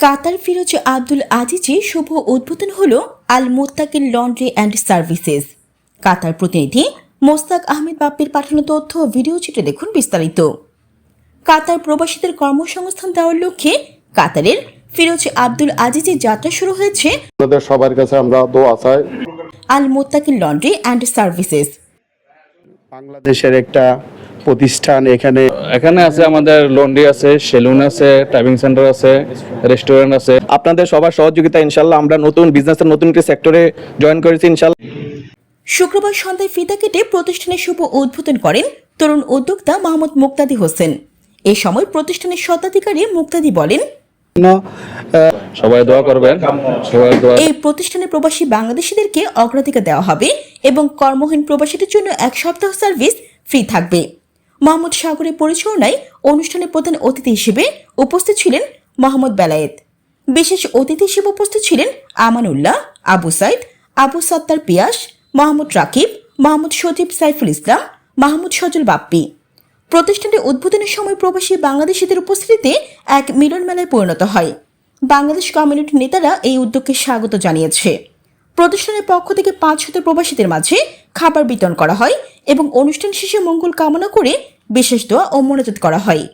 কাতার ফিরোজ আব্দুল আজিজে শুভ উদ্বোধন হল Al Mottakil laundry and services. Qatar প্রতিনিধি মোস্তাক আহমেদ বাপ্পির পাঠানো তথ্য ভিডিও চিত্রে দেখুন বিস্তারিত। কাতার প্রবাসীদের কর্মসংস্থান দেওয়ার লক্ষ্যে কাতারের ফিরোজ আব্দুল আজিজের যাত্রা শুরু হয়েছে। আপনাদের সবার কাছে আমরা দোয়া চাই। Al Mottakil laundry and services. বাংলাদেশের একটা প্রতিষ্ঠান এখানে? এখানে আছে আমাদের লন্ড্রি আছে সেলুন আছে টাইপিং সেন্টার আছে রেস্টুরেন্ট আছে। আপনাদের সবার সহযোগিতা ইনশাল্লাহ আমরা নতুন বিজনেসের নতুন একটি সেক্টরে জয়েন করেছি ইনশাল্লাহ শুক্রবার সন্ধ্যায় ফিতা কেটে প্রতিষ্ঠানের শুভ উদ্বোধন করেন তরুণ উদ্যোক্তা মোহাম্মদ মুক্তাদি হোসেন। এ সময় প্রতিষ্ঠানের স্বত্বাধিকারী মুক্তাদি বলেন সবাই দোয়া করবেন। সবাই দোয়া এই প্রতিষ্ঠানে প্রবাসী বাংলাদেশিদেরকে অগ্রাধিকার দেওয়া হবে এবং কর্মহীন প্রবাসীদের জন্য এক সপ্তাহ সার্ভিস ফ্রি থাকবে। মোহাম্মদ সাগরের পরিচালনায় অনুষ্ঠানে প্রধান অতিথি হিসেবে উপস্থিত ছিলেন মোহাম্মদ বেলায়েত। বিশেষ অতিথি হিসেবে উপস্থিত ছিলেন আমানুল্লাহ, আবু সাইদ, আবু সত্তার পিয়াস মোহাম্মদ রাকিব মোহাম্মদ সজীব সাইফুল ইসলাম, মাহমুদ সজল বাপ্পি। প্রতিষ্ঠানটি উদ্বোধনের সময় প্রবাসী বাংলাদেশিদের উপস্থিতিতে এক মিলন মেলায় পরিণত হয়। বাংলাদেশ কমিউনিটির নেতারা এই উদ্যোগকে স্বাগত জানিয়েছে। প্রতিষ্ঠানের পক্ষ থেকে পাঁচ শত প্রবাসীদের মাঝে খাবার বিতরণ করা হয় এবং অনুষ্ঠান শেষে মঙ্গল কামনা করে বিশেষ দোয়া ও মোনাজাত করা হয়।